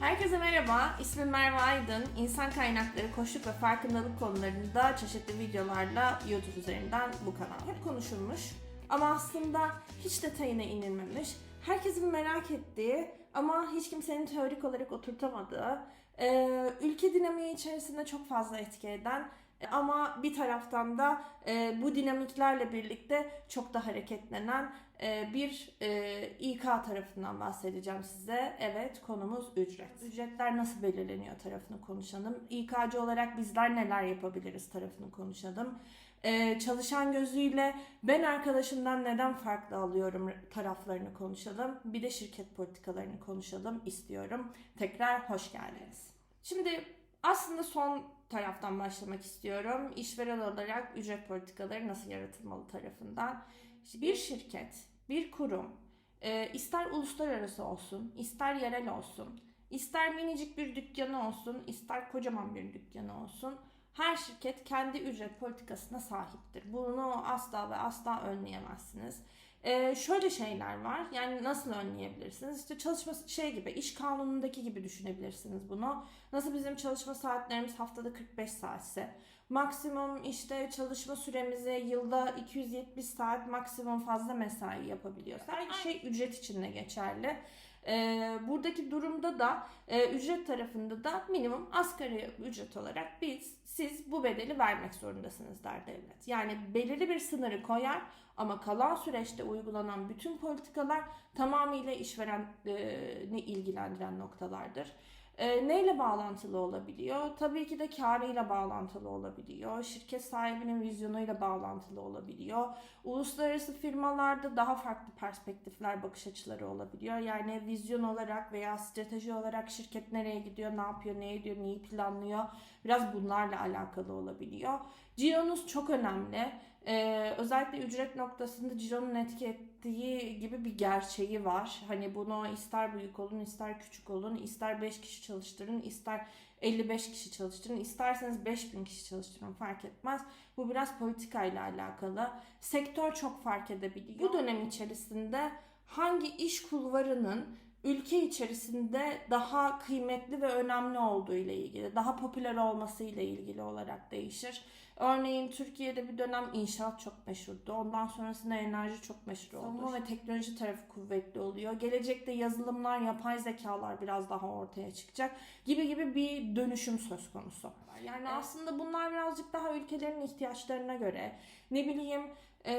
Herkese merhaba, ismim Merve Aydın. İnsan kaynakları, koşuluk ve farkındalık konularında çeşitli videolarla YouTube üzerinden bu kanal. Hep konuşulmuş ama aslında hiç detayına inilmemiş. Herkesin merak ettiği ama hiç kimsenin teorik olarak oturtamadığı, ülke dinamiği içerisinde çok fazla etki eden ama bir taraftan da e, bu dinamiklerle birlikte çok da hareketlenen e, bir e, İK tarafından bahsedeceğim size. Evet konumuz ücret. Ücretler nasıl belirleniyor tarafını konuşalım. İK'cı olarak bizler neler yapabiliriz tarafını konuşalım. E, çalışan gözüyle ben arkadaşımdan neden farklı alıyorum taraflarını konuşalım. Bir de şirket politikalarını konuşalım istiyorum. Tekrar hoş geldiniz. Şimdi aslında son taraftan başlamak istiyorum. İşveren olarak ücret politikaları nasıl yaratılmalı tarafından. Bir şirket, bir kurum, e, ister uluslararası olsun, ister yerel olsun, ister minicik bir dükkanı olsun, ister kocaman bir dükkanı olsun. Her şirket kendi ücret politikasına sahiptir. Bunu asla ve asla önleyemezsiniz. Ee, şöyle şeyler var. Yani nasıl önleyebilirsiniz? İşte çalışma şey gibi, iş kanunundaki gibi düşünebilirsiniz bunu. Nasıl bizim çalışma saatlerimiz haftada 45 saatse, maksimum işte çalışma süremizi yılda 270 saat maksimum fazla mesai yapabiliyoruz. Her şey ücret için de geçerli. Ee, buradaki durumda da e, ücret tarafında da minimum asgari ücret olarak biz siz bu bedeli vermek zorundasınız der devlet. Yani belirli bir sınırı koyar ama kalan süreçte uygulanan bütün politikalar tamamıyla işvereni ilgilendiren noktalardır. E, neyle bağlantılı olabiliyor? Tabii ki de karıyla bağlantılı olabiliyor. Şirket sahibinin vizyonuyla bağlantılı olabiliyor. Uluslararası firmalarda daha farklı perspektifler, bakış açıları olabiliyor. Yani vizyon olarak veya strateji olarak şirket nereye gidiyor, ne yapıyor, ne ediyor, neyi planlıyor? Biraz bunlarla alakalı olabiliyor. Cironuz çok önemli. Ee, özellikle ücret noktasında cironun etki ettiği gibi bir gerçeği var. Hani bunu ister büyük olun, ister küçük olun, ister 5 kişi çalıştırın, ister 55 kişi çalıştırın, isterseniz 5000 kişi çalıştırın fark etmez. Bu biraz politikayla alakalı. Sektör çok fark edebiliyor. Bu dönem içerisinde hangi iş kulvarının ülke içerisinde daha kıymetli ve önemli olduğu ile ilgili, daha popüler olması ile ilgili olarak değişir. Örneğin Türkiye'de bir dönem inşaat çok meşhurdu. Ondan sonrasında enerji çok meşhur oldu. Savunma ve teknoloji tarafı kuvvetli oluyor. Gelecekte yazılımlar, yapay zekalar biraz daha ortaya çıkacak gibi gibi bir dönüşüm söz konusu. Yani aslında bunlar birazcık daha ülkelerin ihtiyaçlarına göre ne bileyim e,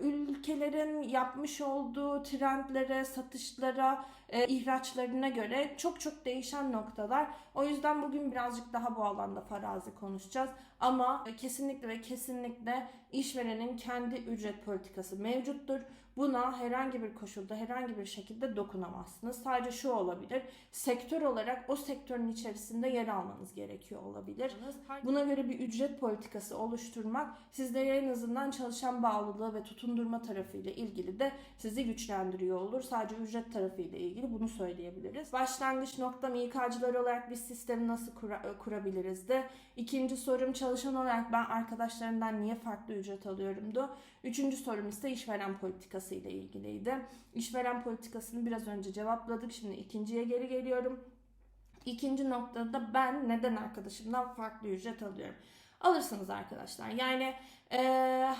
ülkelerin yapmış olduğu trendlere, satışlara, e, ihraçlarına göre çok çok değişen noktalar. O yüzden bugün birazcık daha bu alanda farazi konuşacağız. Ama kesinlikle ve kesinlikle işverenin kendi ücret politikası mevcuttur. Buna herhangi bir koşulda, herhangi bir şekilde dokunamazsınız. Sadece şu olabilir. Sektör olarak o sektörün içerisinde yer almanız gerekiyor olabilir. Buna göre bir ücret politikası oluşturmak sizlere en azından çalışan bağlılığı ve tutundurma tarafıyla ilgili de sizi güçlendiriyor olur. Sadece ücret tarafıyla ilgili bunu söyleyebiliriz. Başlangıç noktam İK'cılar olarak bir sistemi nasıl kura- kurabiliriz de. İkinci sorum çalışan olarak ben arkadaşlarımdan niye farklı ücret alıyorumdu. Üçüncü sorum ise işveren politikası ile ilgiliydi. İşveren politikasını biraz önce cevapladık. Şimdi ikinciye geri geliyorum. İkinci noktada ben neden arkadaşımdan farklı ücret alıyorum? Alırsınız arkadaşlar. Yani e,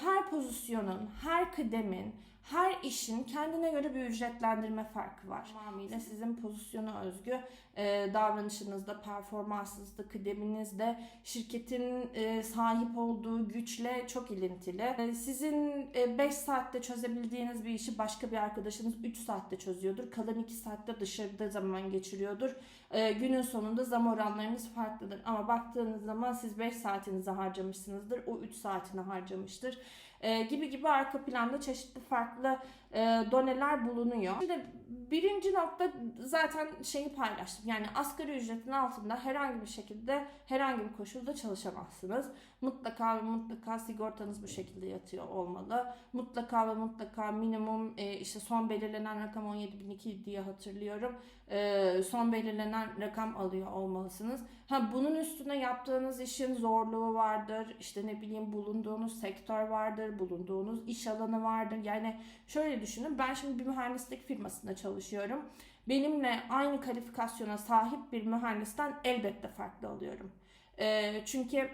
her pozisyonun, her kıdemin, her işin kendine göre bir ücretlendirme farkı var. Tamamıyla sizin pozisyonu özgü e, davranışınızda, performansınızda, kıdeminizde, şirketin e, sahip olduğu güçle çok ilintili. E, sizin 5 e, saatte çözebildiğiniz bir işi başka bir arkadaşınız 3 saatte çözüyordur. Kalan 2 saatte dışarıda zaman geçiriyordur. E, günün sonunda zam oranlarınız farklıdır. Ama baktığınız zaman siz 5 saatinizi harcamışsınızdır. O 3 saatini harcamıştır. Gibi gibi arka planda çeşitli farklı e, doneler bulunuyor. Şimdi birinci nokta zaten şeyi paylaştım. Yani asgari ücretin altında herhangi bir şekilde herhangi bir koşulda çalışamazsınız. Mutlaka ve mutlaka sigortanız bu şekilde yatıyor olmalı. Mutlaka ve mutlaka minimum e, işte son belirlenen rakam 17.002 diye hatırlıyorum. E, son belirlenen rakam alıyor olmalısınız. Ha bunun üstüne yaptığınız işin zorluğu vardır. İşte ne bileyim bulunduğunuz sektör vardır bulunduğunuz iş alanı vardır. Yani şöyle düşünün ben şimdi bir mühendislik firmasında çalışıyorum. Benimle aynı kalifikasyona sahip bir mühendisten elbette farklı alıyorum. Ee, çünkü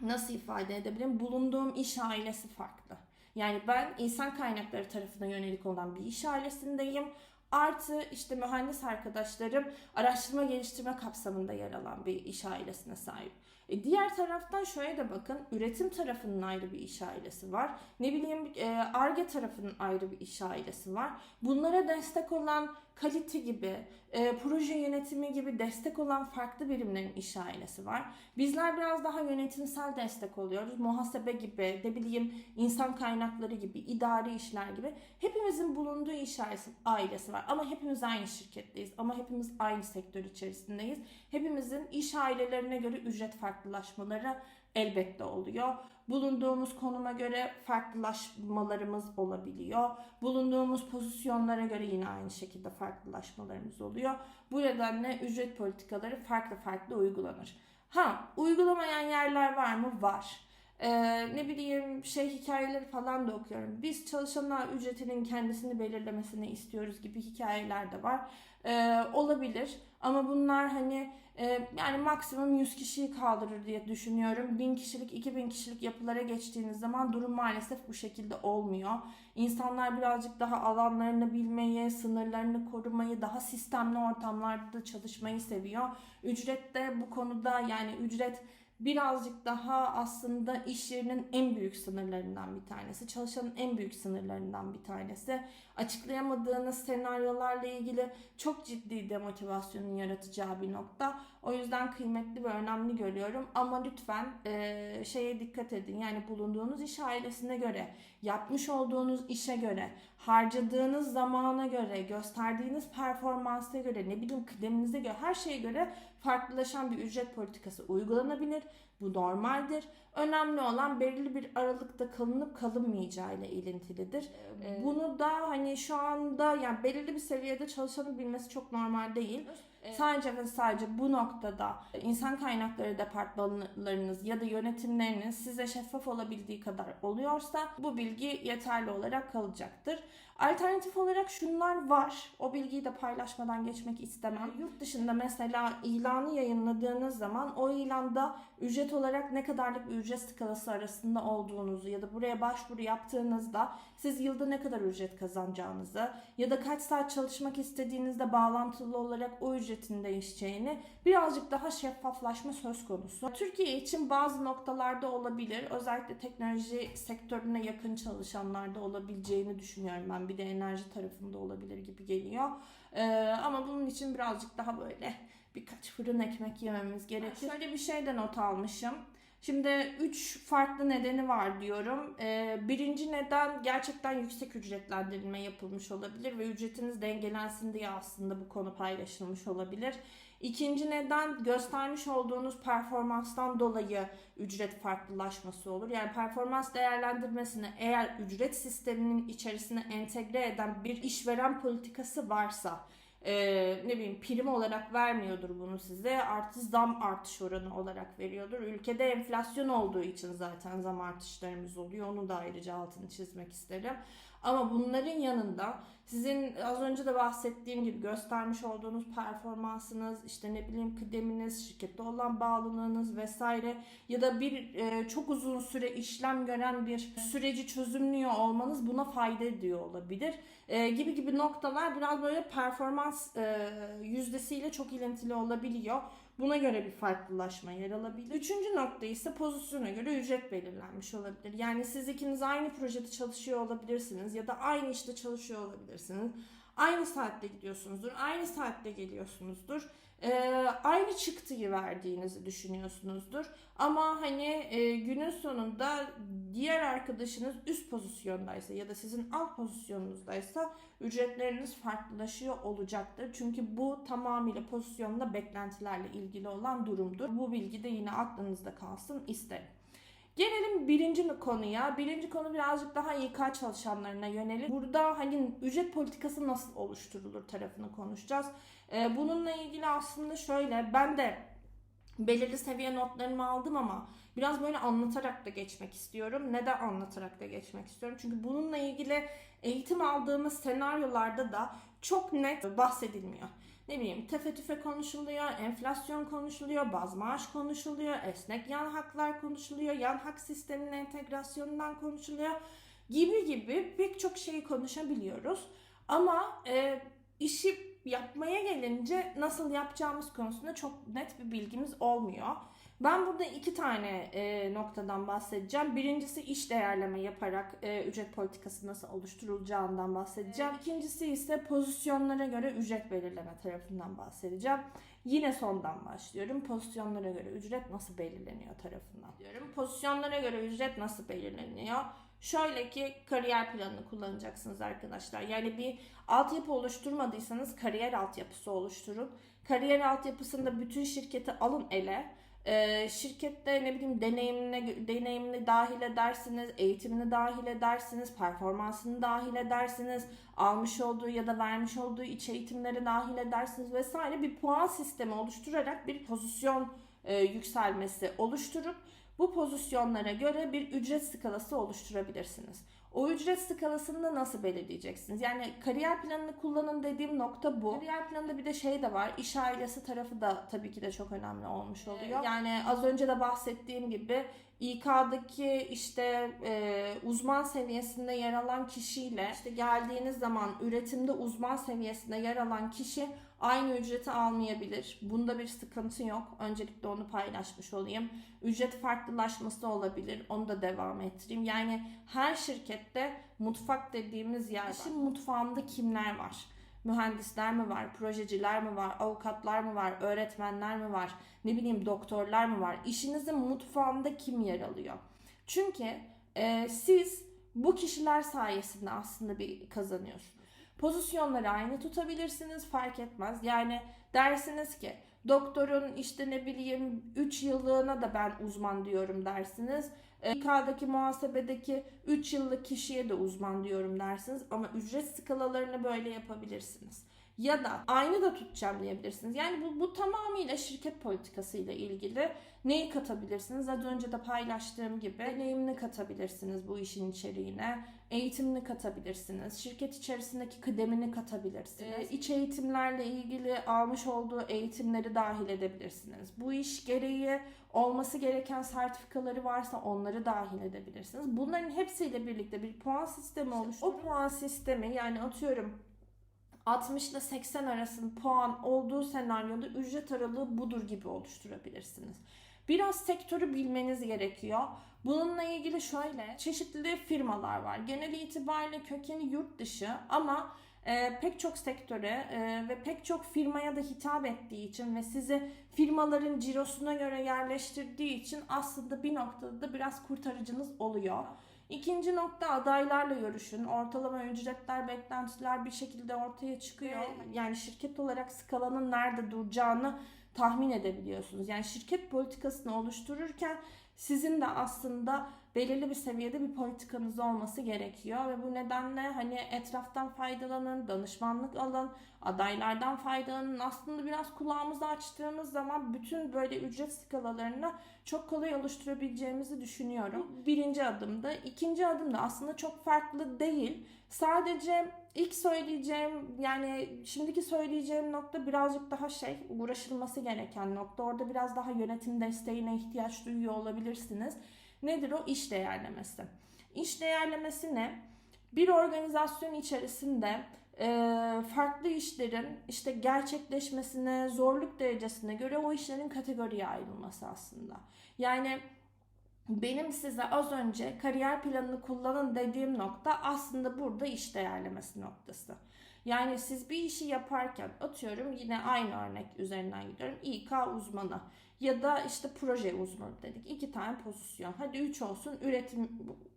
nasıl ifade edebilirim? Bulunduğum iş ailesi farklı. Yani ben insan kaynakları tarafına yönelik olan bir iş ailesindeyim. Artı işte mühendis arkadaşlarım araştırma geliştirme kapsamında yer alan bir iş ailesine sahip. E diğer taraftan şöyle de bakın üretim tarafının ayrı bir iş ailesi var. Ne bileyim ARGE tarafının ayrı bir iş ailesi var. Bunlara destek olan kalite gibi, e, proje yönetimi gibi destek olan farklı birimlerin iş ailesi var. Bizler biraz daha yönetimsel destek oluyoruz. Muhasebe gibi, ne bileyim insan kaynakları gibi, idari işler gibi. Hepimizin bulunduğu iş ailesi, var. Ama hepimiz aynı şirketteyiz. Ama hepimiz aynı sektör içerisindeyiz. Hepimizin iş ailelerine göre ücret farklılaşmaları elbette oluyor. Bulunduğumuz konuma göre farklılaşmalarımız olabiliyor. Bulunduğumuz pozisyonlara göre yine aynı şekilde farklılaşmalarımız oluyor. Bu nedenle ücret politikaları farklı farklı uygulanır. Ha, uygulamayan yerler var mı? Var. Ee, ne bileyim şey hikayeleri falan da okuyorum. Biz çalışanlar ücretinin kendisini belirlemesini istiyoruz gibi hikayeler de var. Ee, olabilir ama bunlar hani yani maksimum 100 kişiyi kaldırır diye düşünüyorum. 1000 kişilik 2000 kişilik yapılara geçtiğiniz zaman durum maalesef bu şekilde olmuyor. İnsanlar birazcık daha alanlarını bilmeyi, sınırlarını korumayı, daha sistemli ortamlarda çalışmayı seviyor. Ücret de bu konuda yani ücret birazcık daha aslında iş yerinin en büyük sınırlarından bir tanesi. Çalışanın en büyük sınırlarından bir tanesi. Açıklayamadığınız senaryolarla ilgili çok ciddi demotivasyonun yaratacağı bir nokta. O yüzden kıymetli ve önemli görüyorum. Ama lütfen e, şeye dikkat edin. Yani bulunduğunuz iş ailesine göre, yapmış olduğunuz işe göre, harcadığınız zamana göre, gösterdiğiniz performansa göre, ne bileyim kıdeminize göre, her şeye göre farklılaşan bir ücret politikası uygulanabilir. Bu normaldir. Önemli olan belirli bir aralıkta kalınıp kalınmayacağı ile ilintilidir. Evet. Bunu da hani şu anda yani belirli bir seviyede çalışanın bilmesi çok normal değil. Evet. Sadece ve sadece bu noktada insan kaynakları departmanlarınız ya da yönetimleriniz size şeffaf olabildiği kadar oluyorsa bu bilgi yeterli olarak kalacaktır. Alternatif olarak şunlar var. O bilgiyi de paylaşmadan geçmek istemem. Yurt dışında mesela ilanı yayınladığınız zaman o ilanda ücret olarak ne kadarlık bir ücret skalası arasında olduğunuzu ya da buraya başvuru yaptığınızda siz yılda ne kadar ücret kazanacağınızı ya da kaç saat çalışmak istediğinizde bağlantılı olarak o ücretin değişeceğini birazcık daha şeffaflaşma söz konusu. Türkiye için bazı noktalarda olabilir. Özellikle teknoloji sektörüne yakın çalışanlarda olabileceğini düşünüyorum ben. Bir de enerji tarafında olabilir gibi geliyor. Ee, ama bunun için birazcık daha böyle birkaç fırın ekmek yememiz gerekir. Şöyle bir şey de not almışım. Şimdi üç farklı nedeni var diyorum. Ee, birinci neden gerçekten yüksek ücretlendirilme yapılmış olabilir ve ücretiniz dengelensin diye aslında bu konu paylaşılmış olabilir. İkinci neden göstermiş olduğunuz performanstan dolayı ücret farklılaşması olur. Yani performans değerlendirmesini eğer ücret sisteminin içerisine entegre eden bir işveren politikası varsa e, ne bileyim prim olarak vermiyordur bunu size artı zam artış oranı olarak veriyordur. Ülkede enflasyon olduğu için zaten zam artışlarımız oluyor. Onu da ayrıca altını çizmek isterim. Ama bunların yanında sizin az önce de bahsettiğim gibi göstermiş olduğunuz performansınız, işte ne bileyim kıdeminiz, şirkette olan bağlılığınız vesaire ya da bir e, çok uzun süre işlem gören bir süreci çözümlüyor olmanız buna fayda ediyor olabilir. E, gibi gibi noktalar biraz böyle performans e, yüzdesiyle çok ilintili olabiliyor. Buna göre bir farklılaşma yer alabilir. Üçüncü nokta ise pozisyona göre ücret belirlenmiş olabilir. Yani siz ikiniz aynı projede çalışıyor olabilirsiniz ya da aynı işte çalışıyor olabilirsiniz. Aynı saatte gidiyorsunuzdur, aynı saatte geliyorsunuzdur. Ee, aynı çıktıyı verdiğinizi düşünüyorsunuzdur. Ama hani e, günün sonunda diğer arkadaşınız üst pozisyondaysa ya da sizin alt pozisyonunuzdaysa ücretleriniz farklılaşıyor olacaktır. Çünkü bu tamamıyla pozisyonda beklentilerle ilgili olan durumdur. Bu bilgi de yine aklınızda kalsın isterim. Gelelim birinci konuya. Birinci konu birazcık daha İK çalışanlarına yönelik. Burada hani ücret politikası nasıl oluşturulur tarafını konuşacağız. Ee, bununla ilgili aslında şöyle ben de belirli seviye notlarımı aldım ama biraz böyle anlatarak da geçmek istiyorum. Neden anlatarak da geçmek istiyorum? Çünkü bununla ilgili eğitim aldığımız senaryolarda da çok net bahsedilmiyor. Ne bileyim tefe tüfe konuşuluyor, enflasyon konuşuluyor, baz maaş konuşuluyor, esnek yan haklar konuşuluyor, yan hak sisteminin entegrasyonundan konuşuluyor gibi gibi pek çok şeyi konuşabiliyoruz. Ama e, işi yapmaya gelince nasıl yapacağımız konusunda çok net bir bilgimiz olmuyor. Ben burada iki tane e, noktadan bahsedeceğim. Birincisi iş değerleme yaparak e, ücret politikası nasıl oluşturulacağından bahsedeceğim. İkincisi ise pozisyonlara göre ücret belirleme tarafından bahsedeceğim. Yine sondan başlıyorum. Pozisyonlara göre ücret nasıl belirleniyor tarafından diyorum. Pozisyonlara göre ücret nasıl belirleniyor? Şöyle ki kariyer planını kullanacaksınız arkadaşlar. Yani bir altyapı oluşturmadıysanız kariyer altyapısı oluşturun. Kariyer altyapısında bütün şirketi alın ele. Şirkette ne bileyim deneyimine, deneyimini dahil edersiniz, eğitimini dahil edersiniz, performansını dahil edersiniz, almış olduğu ya da vermiş olduğu iç eğitimleri dahil edersiniz vesaire bir puan sistemi oluşturarak bir pozisyon e, yükselmesi oluşturup bu pozisyonlara göre bir ücret skalası oluşturabilirsiniz. O ücret skalasını da nasıl belirleyeceksiniz? Yani kariyer planını kullanın dediğim nokta bu. Kariyer planında bir de şey de var. İş ailesi tarafı da tabii ki de çok önemli olmuş oluyor. Yani az önce de bahsettiğim gibi İK'daki işte e, uzman seviyesinde yer alan kişiyle işte geldiğiniz zaman üretimde uzman seviyesinde yer alan kişi aynı ücreti almayabilir. Bunda bir sıkıntı yok. Öncelikle onu paylaşmış olayım. Ücret farklılaşması olabilir. Onu da devam ettireyim. Yani her şirkette mutfak dediğimiz yer var. İşin mutfağında kimler var? Mühendisler mi var, projeciler mi var, avukatlar mı var, öğretmenler mi var, ne bileyim doktorlar mı var? İşinizin mutfağında kim yer alıyor? Çünkü e, siz bu kişiler sayesinde aslında bir kazanıyorsunuz. Pozisyonları aynı tutabilirsiniz fark etmez. Yani dersiniz ki doktorun işte ne bileyim 3 yıllığına da ben uzman diyorum dersiniz. E, İK'daki muhasebedeki 3 yıllık kişiye de uzman diyorum dersiniz ama ücret skalalarını böyle yapabilirsiniz. Ya da aynı da tutacağım diyebilirsiniz. Yani bu, bu tamamıyla şirket politikasıyla ilgili neyi katabilirsiniz? Az önce de paylaştığım gibi deneyimini katabilirsiniz bu işin içeriğine. Eğitimini katabilirsiniz. Şirket içerisindeki kıdemini katabilirsiniz. İç eğitimlerle ilgili almış olduğu eğitimleri dahil edebilirsiniz. Bu iş gereği olması gereken sertifikaları varsa onları dahil edebilirsiniz. Bunların hepsiyle birlikte bir puan sistemi oluşturup o puan sistemi yani atıyorum 60 ile 80 arasında puan olduğu senaryoda ücret aralığı budur gibi oluşturabilirsiniz. Biraz sektörü bilmeniz gerekiyor. Bununla ilgili şöyle çeşitli firmalar var. Genel itibariyle kökeni yurt dışı ama e, pek çok sektöre e, ve pek çok firmaya da hitap ettiği için ve sizi firmaların cirosuna göre yerleştirdiği için aslında bir noktada da biraz kurtarıcınız oluyor. İkinci nokta adaylarla görüşün. Ortalama ücretler, beklentiler bir şekilde ortaya çıkıyor. Yani şirket olarak skalanın nerede duracağını tahmin edebiliyorsunuz. Yani şirket politikasını oluştururken sizin de aslında belirli bir seviyede bir politikanız olması gerekiyor ve bu nedenle hani etraftan faydalanın, danışmanlık alın, adaylardan faydalanın. Aslında biraz kulağımızı açtığımız zaman bütün böyle ücret skalalarını çok kolay oluşturabileceğimizi düşünüyorum. Birinci adımda. ikinci adımda aslında çok farklı değil. Sadece ilk söyleyeceğim yani şimdiki söyleyeceğim nokta birazcık daha şey uğraşılması gereken nokta. Orada biraz daha yönetim desteğine ihtiyaç duyuyor olabilirsiniz. Nedir o? iş değerlemesi. İş değerlemesi ne? Bir organizasyon içerisinde e, farklı işlerin işte gerçekleşmesine, zorluk derecesine göre o işlerin kategoriye ayrılması aslında. Yani benim size az önce kariyer planını kullanın dediğim nokta aslında burada iş değerlemesi noktası. Yani siz bir işi yaparken atıyorum yine aynı örnek üzerinden gidiyorum. İK uzmanı ya da işte proje uzmanı dedik. iki tane pozisyon. Hadi üç olsun üretim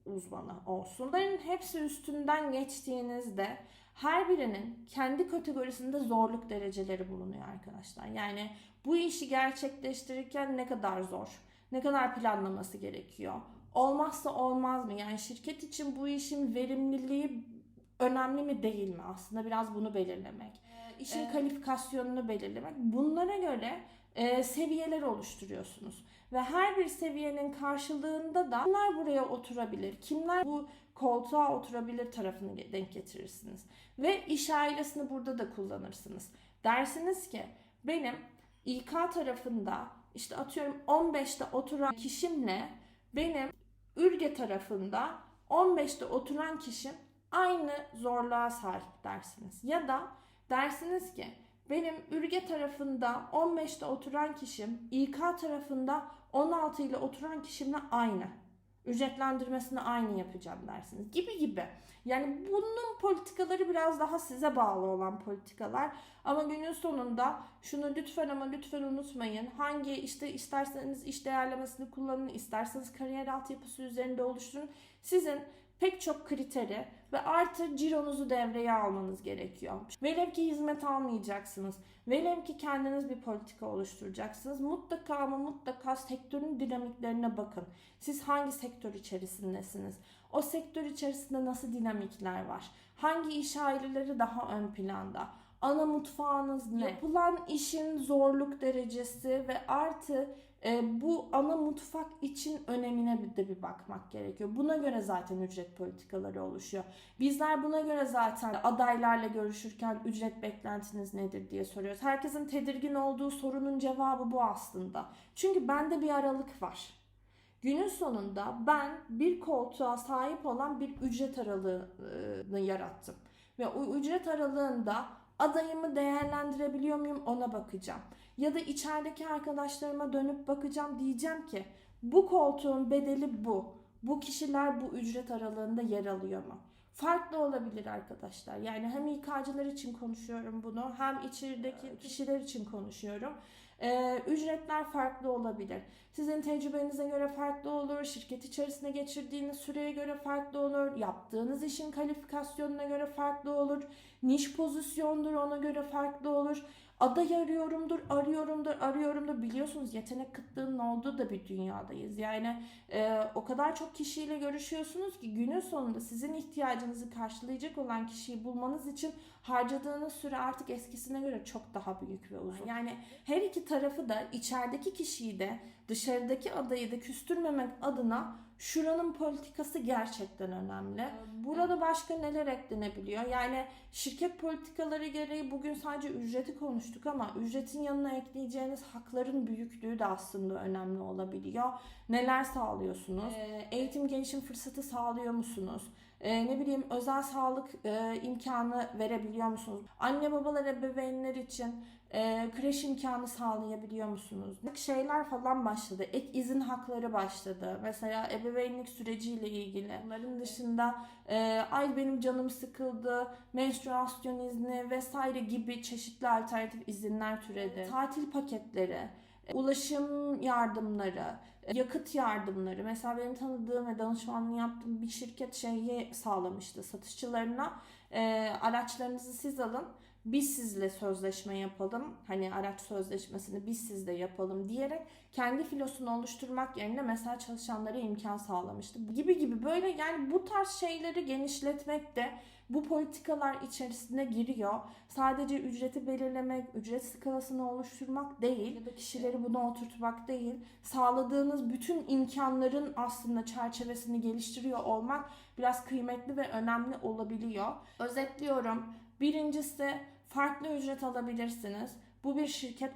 uzmanı olsun. Bunların hepsi üstünden geçtiğinizde her birinin kendi kategorisinde zorluk dereceleri bulunuyor arkadaşlar. Yani bu işi gerçekleştirirken ne kadar zor, ne kadar planlaması gerekiyor. Olmazsa olmaz mı? Yani şirket için bu işin verimliliği önemli mi değil mi? Aslında biraz bunu belirlemek. işin Ee, kalifikasyonunu belirlemek. Bunlara göre e, seviyeler oluşturuyorsunuz. Ve her bir seviyenin karşılığında da kimler buraya oturabilir, kimler bu koltuğa oturabilir tarafını denk getirirsiniz. Ve iş ailesini burada da kullanırsınız. Dersiniz ki benim İK tarafında işte atıyorum 15'te oturan kişimle benim Ürge tarafında 15'te oturan kişim aynı zorluğa sahip dersiniz. Ya da dersiniz ki benim Ürge tarafında 15'te oturan kişim İK tarafında 16 ile oturan kişimle aynı. Ücretlendirmesini aynı yapacağım dersiniz gibi gibi. Yani bunun politikaları biraz daha size bağlı olan politikalar. Ama günün sonunda şunu lütfen ama lütfen unutmayın. Hangi işte isterseniz iş değerlemesini kullanın, isterseniz kariyer altyapısı üzerinde oluşturun. Sizin pek çok kriteri ve artı cironuzu devreye almanız gerekiyor. Velev ki hizmet almayacaksınız. Velev ki kendiniz bir politika oluşturacaksınız. Mutlaka ama mutlaka sektörün dinamiklerine bakın. Siz hangi sektör içerisindesiniz? O sektör içerisinde nasıl dinamikler var? Hangi iş aileleri daha ön planda? Ana mutfağınız ne? Yapılan işin zorluk derecesi ve artı e, bu ana mutfak için önemine de bir bakmak gerekiyor. Buna göre zaten ücret politikaları oluşuyor. Bizler buna göre zaten adaylarla görüşürken ücret beklentiniz nedir diye soruyoruz. Herkesin tedirgin olduğu sorunun cevabı bu aslında. Çünkü bende bir aralık var. Günün sonunda ben bir koltuğa sahip olan bir ücret aralığını yarattım. Ve o ücret aralığında adayımı değerlendirebiliyor muyum ona bakacağım. Ya da içerideki arkadaşlarıma dönüp bakacağım diyeceğim ki bu koltuğun bedeli bu. Bu kişiler bu ücret aralığında yer alıyor mu? Farklı olabilir arkadaşlar. Yani hem İK'cılar için konuşuyorum bunu hem içerideki kişiler için konuşuyorum. Ee, ücretler farklı olabilir. Sizin tecrübenize göre farklı olur, şirket içerisinde geçirdiğiniz süreye göre farklı olur, yaptığınız işin kalifikasyonuna göre farklı olur, niş pozisyondur ona göre farklı olur. Aday arıyorumdur, arıyorumdur, arıyorumdur. Biliyorsunuz yetenek kıtlığının olduğu da bir dünyadayız. Yani e, o kadar çok kişiyle görüşüyorsunuz ki günün sonunda sizin ihtiyacınızı karşılayacak olan kişiyi bulmanız için harcadığınız süre artık eskisine göre çok daha büyük ve uzun. Yani her iki tarafı da içerideki kişiyi de dışarıdaki adayı da küstürmemek adına şuranın politikası gerçekten önemli. Burada başka neler eklenebiliyor? Yani şirket politikaları gereği bugün sadece ücreti konuştuk ama ücretin yanına ekleyeceğiniz hakların büyüklüğü de aslında önemli olabiliyor. Neler sağlıyorsunuz? Ee, eğitim gelişim fırsatı sağlıyor musunuz? Ee, ne bileyim özel sağlık e, imkanı verebiliyor musunuz? Anne babalar ebeveynler için e, kreş imkanı sağlayabiliyor musunuz? Şeyler falan başladı. Ek izin hakları başladı. Mesela ebeveynlik süreciyle ilgili. Bunların dışında e, ay benim canım sıkıldı, menstruasyon izni vesaire gibi çeşitli alternatif izinler türedi. Tatil paketleri, e, ulaşım yardımları, e, yakıt yardımları. Mesela benim tanıdığım ve danışmanlığı yaptığım bir şirket şeyi sağlamıştı satışçılarına. E, araçlarınızı siz alın biz sizle sözleşme yapalım. Hani araç sözleşmesini biz sizle yapalım diyerek kendi filosunu oluşturmak yerine mesela çalışanlara imkan sağlamıştı. Gibi gibi böyle yani bu tarz şeyleri genişletmek de bu politikalar içerisine giriyor. Sadece ücreti belirlemek, ücret skalasını oluşturmak değil ya da kişileri buna oturtmak değil. Sağladığınız bütün imkanların aslında çerçevesini geliştiriyor olmak biraz kıymetli ve önemli olabiliyor. Özetliyorum. Birincisi farklı ücret alabilirsiniz. Bu bir şirket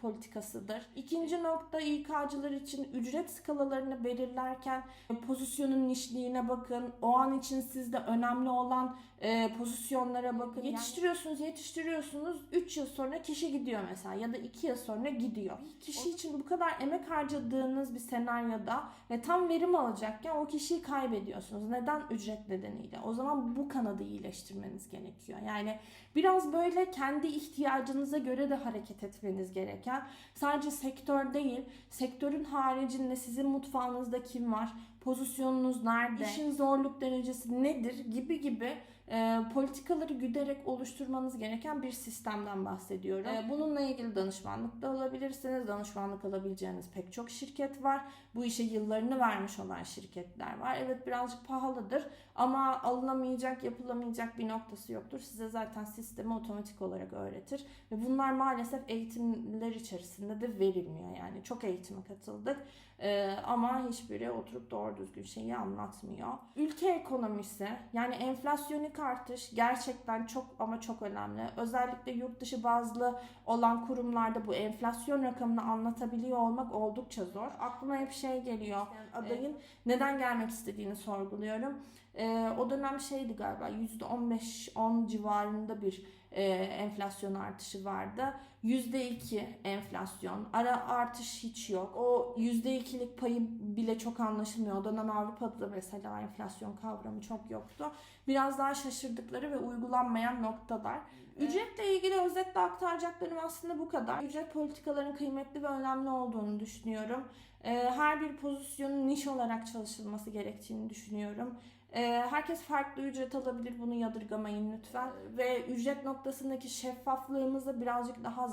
politikasıdır. İkinci nokta İK'cılar için ücret skalalarını belirlerken pozisyonun nişliğine bakın. O an için sizde önemli olan e, pozisyonlara bakın. Yetiştiriyorsunuz, yetiştiriyorsunuz. 3 yıl sonra kişi gidiyor mesela ya da 2 yıl sonra gidiyor. Bir kişi için bu kadar emek harcadığınız bir senaryoda ve tam verim alacakken o kişiyi kaybediyorsunuz. Neden? Ücret nedeniyle. O zaman bu kanadı iyileştirmeniz gerekiyor. Yani biraz böyle kendi ihtiyacınıza göre de hareket etmeniz gereken sadece sektör değil, sektörün haricinde sizin mutfağınızda kim var, pozisyonunuz nerede, işin zorluk derecesi nedir gibi gibi e, politikaları güderek oluşturmanız gereken bir sistemden bahsediyorum. E, bununla ilgili danışmanlık da alabilirsiniz. Danışmanlık alabileceğiniz pek çok şirket var. Bu işe yıllarını vermiş olan şirketler var. Evet birazcık pahalıdır ama alınamayacak, yapılamayacak bir noktası yoktur. Size zaten sistemi otomatik olarak öğretir. Ve bunlar maalesef eğitimler içerisinde de verilmiyor. Yani çok eğitime katıldık Ee, ama hiçbiri oturup doğru düzgün şeyi anlatmıyor. Ülke ekonomisi yani enflasyonik artış gerçekten çok ama çok önemli. Özellikle yurt dışı bazlı olan kurumlarda bu enflasyon rakamını anlatabiliyor olmak oldukça zor. Aklıma hep şey geliyor. Adayın neden gelmek istediğini sorguluyorum. Ee, o dönem şeydi galiba %15-10 civarında bir e, enflasyon artışı vardı. %2 enflasyon. Ara artış hiç yok. O %2'lik payı bile çok anlaşılmıyor. O dönem Avrupa'da da mesela enflasyon kavramı çok yoktu. Biraz daha şaşırdıkları ve uygulanmayan noktalar. Ücretle ilgili özetle aktaracaklarım aslında bu kadar. Ücret politikaların kıymetli ve önemli olduğunu düşünüyorum. Ee, Her bir pozisyonun niş olarak çalışılması gerektiğini düşünüyorum. Ee, Herkes farklı ücret alabilir bunu yadırgamayın lütfen. Ve ücret noktasındaki şeffaflığımıza birazcık daha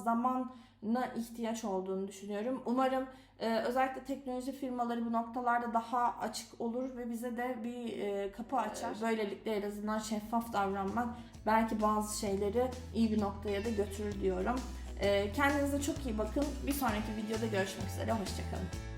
zamana ihtiyaç olduğunu düşünüyorum. Umarım e, özellikle teknoloji firmaları bu noktalarda daha açık olur ve bize de bir e, kapı açar. Böylelikle en azından şeffaf davranmak belki bazı şeyleri iyi bir noktaya da götürür diyorum. Ee, Kendinize çok iyi bakın. Bir sonraki videoda görüşmek üzere. Hoşçakalın.